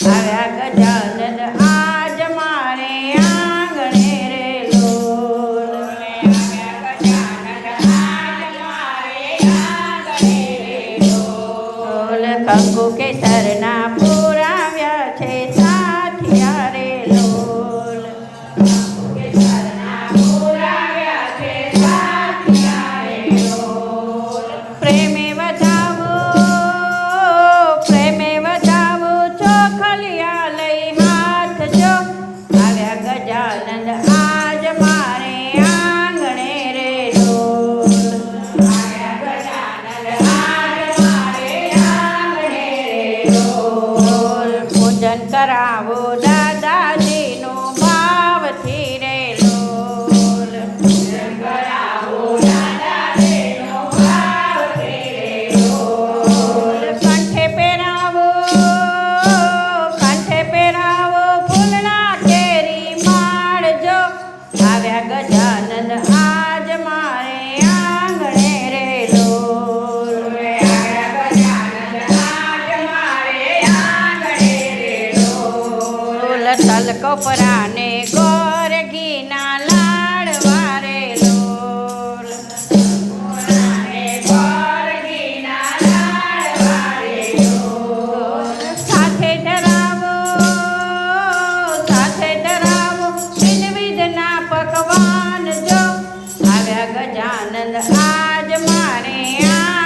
આવ્યા ગજાનંદ આજ મારે આંગણે રે લોલ કંકુ કેસરના Ceará. છોપરાને ગોરગીના લાડવા રે લોલ સાથે ડરાવો સાથે ડરાવો વિધના પકવાન જો. આવ્યા ગજાનંદ આજ મારે આ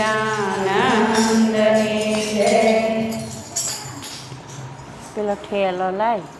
ગજાનંદની જય. પેલો ઠેલો લાય.